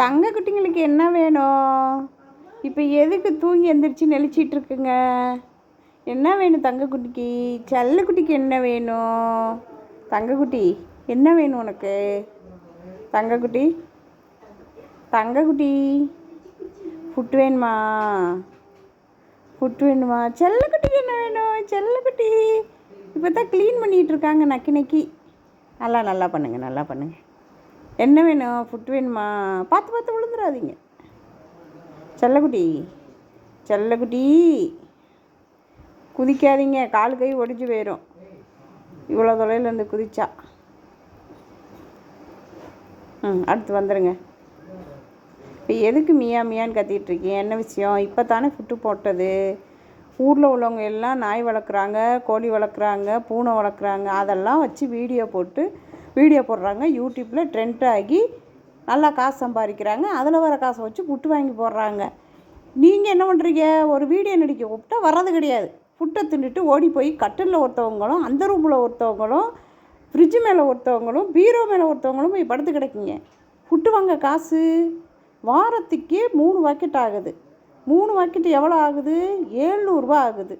தங்க குட்டிங்களுக்கு என்ன வேணும்? இப்போ எதுக்கு தூங்கி எந்திரிச்சு நெளிச்சிட்டு இருக்குங்க என்ன வேணும் தங்க குட்டிக்கு? செல்ல குட்டிக்கு என்ன வேணும்? தங்க குட்டி என்ன வேணும் உனக்கு? தங்க குட்டி தங்க குட்டி ஃபுட் வேணுமா? ஃபுட் வேணுமா? செல்ல குட்டிக்கு என்ன வேணும்? செல்ல குட்டி. இப்போ தான் க்ளீன் பண்ணிகிட்டு இருக்காங்க நக்கி நக்கி. நல்லா நல்லா பண்ணுங்கள் நல்லா பண்ணுங்கள் என்ன வேணும்? ஃபுட் வேணுமா? பார்த்து பார்த்து விழுந்துடாதீங்க செல்லக்குட்டி செல்லக்குட்டி. குதிக்காதீங்க. கால் கை ஒடிஞ்சு போயிடும் இவ்வளோ தொலையிலேருந்து குதிச்சா. ம் அடுத்து வந்துடுங்க இப்போ எதுக்கு மியா மியான்னு கத்திட்டு இருக்கீங்க? என்ன விஷயம்? இப்போ தானே ஃபுட்டு போட்டது. ஊரில் உள்ளவங்க எல்லாம் நாய் வளர்க்குறாங்க கோழி வளர்க்குறாங்க பூனை வளர்க்குறாங்க. அதெல்லாம் வச்சு வீடியோ போட்டு வீடியோ போடுறாங்க யூடியூப்பில் ட்ரெண்ட் ஆகி நல்லா காசு சம்பாதிக்கிறாங்க. அதில் வர காசை வச்சு புட்டு வாங்கி போடுறாங்க. நீங்கள் என்ன பண்ணுறீங்க ஒரு வீடியோ நடிக்க கூப்பிட்டா வர்றது கிடையாது. புட்டை தின்னுட்டு ஓடி போய் கட்டிலில் ஒருத்தவங்களும் அந்த ரூமில் ஒருத்தவங்களும் ஃப்ரிட்ஜு மேலே ஒருத்தவங்களும் பீரோ மேலே ஒருத்தவங்களும் போய் படுத்து கிடைக்குங்க. புட்டு வாங்க காசு. வாரத்துக்கே மூணு வாக்கெட் ஆகுது. மூணு வாக்கெட்டு எவ்வளோ ஆகுது? ஏழ்நூறுபா ஆகுது.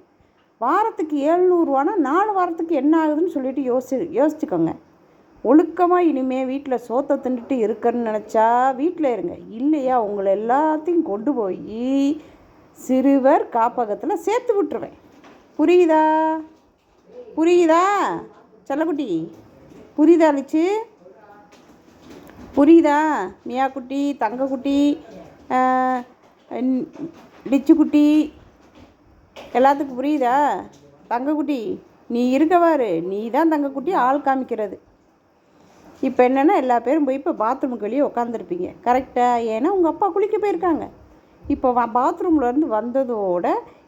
வாரத்துக்கு ஏழ்நூறுவானா நாலு வாரத்துக்கு என்ன ஆகுதுன்னு சொல்லிட்டு யோசி யோசிச்சுக்கோங்க. ஒழுக்கமாக இனிமேல் வீட்டில் சோத்தை தின்றுட்டு இருக்கன்னு நினச்சா வீட்டில் இருங்க. இல்லையா உங்களை எல்லாத்தையும் கொண்டு போய் சிறுவர் காப்பகத்தில் சேர்த்து விட்டுருவேன். புரியுதா? புரியுதா? செல்லக்குட்டி புரியுதா அழிச்சு? புரியுதா? மியா குட்டி தங்கக்குட்டி லிச்சுக்குட்டி எல்லாத்துக்கும் புரியுதா? தங்கக்குட்டி நீ இருக்கவாரு நீ தான் தங்கக்குட்டி ஆள் காமிக்கிறது. இப்போ என்னென்னா எல்லா பேரும் போய் இப்போ பாத்ரூமுக்கு வெளியே உட்காந்துருப்பீங்க கரெக்டாக ஏன்னா உங்கள் அப்பா குளிக்க போயிருக்காங்க. இப்போ வா பாத்ரூம்லேருந்து வந்ததோட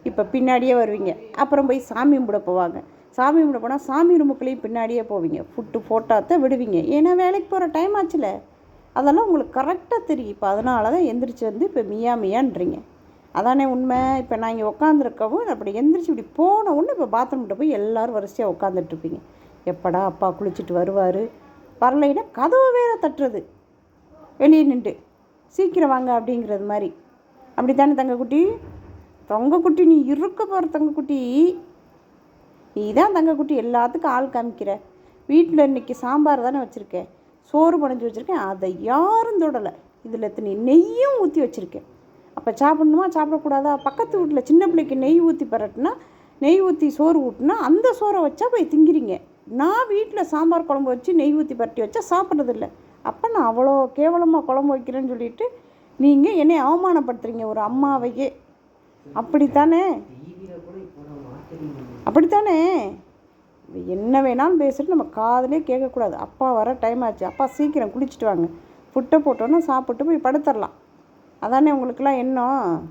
இப்போ பின்னாடியே வருவீங்க. அப்புறம் போய் சாமி கும்பிட போவாங்க. சாமி கும்பிட போனால் சாமி ரூமுக்குள்ளேயும் பின்னாடியே போவீங்க. ஃபுட்டு ஃபோட்டோத்தை விடுவீங்க. ஏன்னா வேலைக்கு போகிற டைம் ஆச்சுல. அதெல்லாம் உங்களுக்கு கரெக்டாக தெரியும். இப்போ அதனால தான் எந்திரிச்சு வந்து இப்போ மியா மியான்றீங்க. அதானே உண்மை? இப்போ நான் இங்கே உட்காந்துருக்கவும் அப்படி எந்திரிச்சு இப்படி போன உடனே இப்போ பாத்ரூம்கிட்ட போய் எல்லோரும் வரிசையாக உட்காந்துட்ருப்பீங்க எப்படா அப்பா குளிச்சுட்டு வருவார்? வரலைன்னா கதவு வேற தட்டுறது. வெளியே நின்று. சீக்கிரம் வாங்க அப்படிங்கிறது மாதிரி. அப்படி தானே தங்கக்குட்டி? தங்கக்குட்டி நீ இருக்க போகிற தங்கக்குட்டி. நீ தான் தங்கக்குட்டி எல்லாத்துக்கும் ஆள் காமிக்கிற. வீட்டில் இன்றைக்கி சாம்பார் தானே வச்சுருக்கேன். சோறு படைஞ்சி வச்சுருக்கேன். அதை யாரும் தொடலை. இதில் எத்தனை நெய்யும் ஊற்றி வச்சுருக்கேன். அப்போ சாப்பிட்ணுமா? சாப்பிடக்கூடாதா? பக்கத்து வீட்டில் சின்ன பிள்ளைக்கு நெய் ஊற்றி பரட்டுனா நெய் ஊற்றி சோறு ஊட்டினா அந்த சோறை வச்சா போய் திங்கிறீங்க. நான் வீட்டில் சாம்பார் குழம்பு வச்சு நெய் ஊற்றி பரட்டி வச்சா சாப்பிட்றதில்ல. அப்போ நான் அவ்வளோ கேவலமாக குழம்பு வைக்கிறேன்னு சொல்லிட்டு நீங்கள் என்னை அவமானப்படுத்துகிறீங்க ஒரு அம்மாவையே. அப்படித்தானே? அப்படித்தானே? என்ன வேணாலும் பேசிட்டு நம்ம காதலே கேட்கக்கூடாது. அப்பா வர டைம் ஆச்சு. அப்பா சீக்கிரம் குளிச்சுட்டு வாங்க. புட்டை போட்டோன்னா சாப்பிட்டு போய் படுத்துடலாம். அதானே உங்களுக்கெல்லாம் என்ன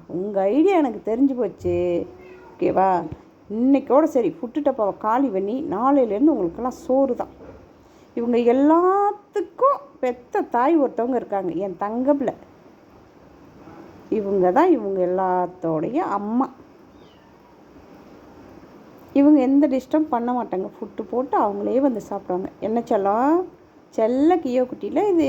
உங்கள் ஐடியா எனக்கு தெரிஞ்சு போச்சு. ஓகேவா இன்றைக்கோட சரி புட்டு டப்பாவை காலி பண்ணி நாளையிலேருந்து உங்களுக்கெல்லாம் சோறு தான் இவங்க எல்லாத்துக்கும் பெத்த தாய் ஒருத்தவங்க இருக்காங்க என் தங்கப்பில் இவங்க தான் இவங்க எல்லாத்தோடைய அம்மா. இவங்க எந்த டிஸ்டர்ப் பண்ண மாட்டாங்க ஃபுட்டு போட்டு அவங்களே வந்து சாப்பிடுவாங்க. என்ன செல்லம்? செல்ல கியோ குட்டியில் இது